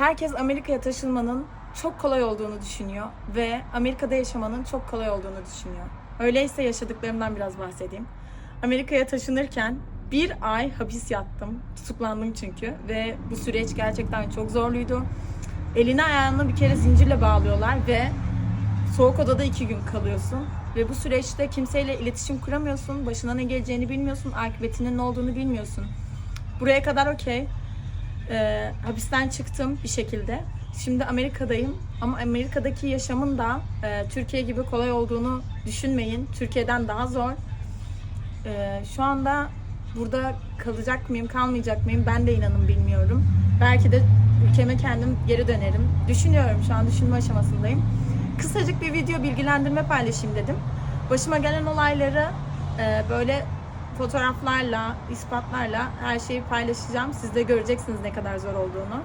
Herkes Amerika'ya taşınmanın çok kolay olduğunu düşünüyor ve Amerika'da yaşamanın çok kolay olduğunu düşünüyor. Öyleyse yaşadıklarımdan biraz bahsedeyim. Amerika'ya taşınırken bir ay hapis yattım. Tutuklandım çünkü ve bu süreç gerçekten çok zorluydu. Elini ayağını bir kere zincirle bağlıyorlar ve soğuk odada iki gün kalıyorsun. Ve bu süreçte kimseyle iletişim kuramıyorsun. Başına ne geleceğini bilmiyorsun. Akıbetinin ne olduğunu bilmiyorsun. Buraya kadar okey. Ee, hapisten çıktım bir şekilde. Şimdi Amerika'dayım ama Amerika'daki yaşamın da e, Türkiye gibi kolay olduğunu düşünmeyin. Türkiye'den daha zor. Ee, şu anda burada kalacak mıyım, kalmayacak mıyım ben de inanın bilmiyorum. Belki de ülkeme kendim geri dönerim. Düşünüyorum şu an düşünme aşamasındayım. Kısacık bir video bilgilendirme paylaşayım dedim. Başıma gelen olayları e, böyle fotoğraflarla, ispatlarla her şeyi paylaşacağım. Siz de göreceksiniz ne kadar zor olduğunu.